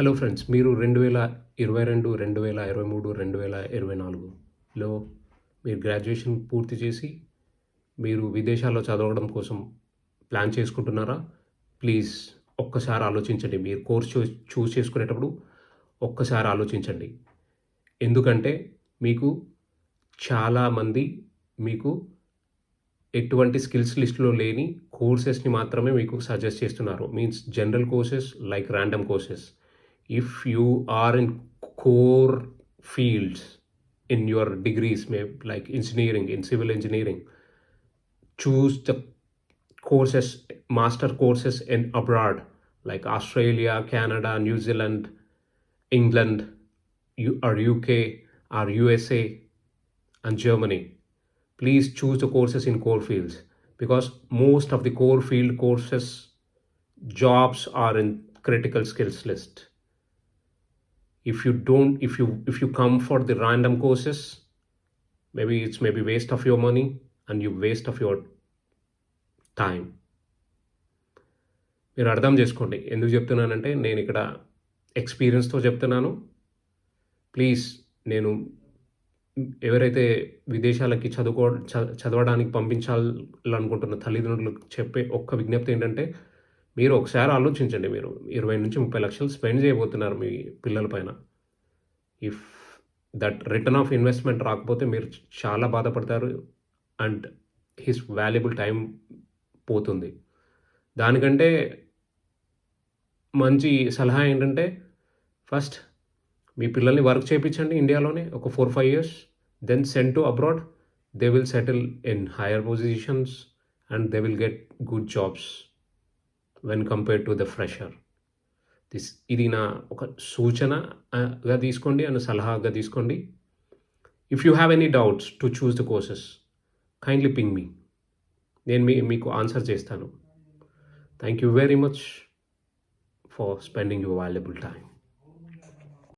Hello friends మీరు రెండు వేల ఇరవై రెండు రెండు వేల ఇరవై మూడు రెండు వేల ఇరవై నాలుగులో మీరు గ్రాడ్యుయేషన్ పూర్తి చేసి మీరు విదేశాల్లో చదవడం కోసం ప్లాన్ చేసుకుంటున్నారా? ప్లీజ్ ఒక్కసారి ఆలోచించండి. మీరు కోర్స్ చూ చూస్ చేసుకునేటప్పుడు ఒక్కసారి ఆలోచించండి. ఎందుకంటే మీకు చాలామంది మీకు ఎటువంటి స్కిల్స్ లిస్ట్లో లేని కోర్సెస్ని మాత్రమే మీకు సజెస్ట్ చేస్తున్నారు. Means general courses like random courses. if you are in core fields in your degrees like engineering in civil engineering choose the courses master courses in abroad like australia canada new zealand england or uk or usa and germany. Please choose the courses in core fields because most of the core field courses jobs are in critical skills list. If you don't if you if you come for the random courses maybe it's maybe waste of your money and you waste of your time. మీరు అర్థం చేసుకోండి. ఎందుకు చెప్తున్నానంటే నేను ఇక్కడ ఎక్స్పీరియన్స్తో చెప్తున్నాను. Please నేను ఎవరైతే విదేశాలకి చదువుకో చ- చదవడానికి పంపించాలనుకుంటున్న తల్లిదండ్రులకు చెప్పే ఒక్క విజ్ఞప్తి ఏంటంటే మీరు ఒకసారి ఆలోచించండి మీరు. ఇరవై నుంచి ముప్పై లక్షలు స్పెండ్ చేయబోతున్నారు మీ పిల్లల పైన. If that return of investment రాకపోతే మీరు చాలా బాధపడతారు అండ్ హిస్ వాల్యుబుల్ టైం పోతుంది. దానికంటే మంచి సలహా ఏంటంటే ఫస్ట్ మీ పిల్లల్ని వర్క్ చేయించండి ఇండియాలోనే ఒక four five years then send to abroad. They will settle in higher positions and they will get good jobs. When compare to the fresher this ఇది నా ఒక సూచనగా తీసుకోండి అండ్ సలహాగా తీసుకోండి. If you have any doubts to choose the courses kindly ping me నేను మీ మీకు ఆన్సర్ చేస్తాను. Thank you very much for spending your valuable time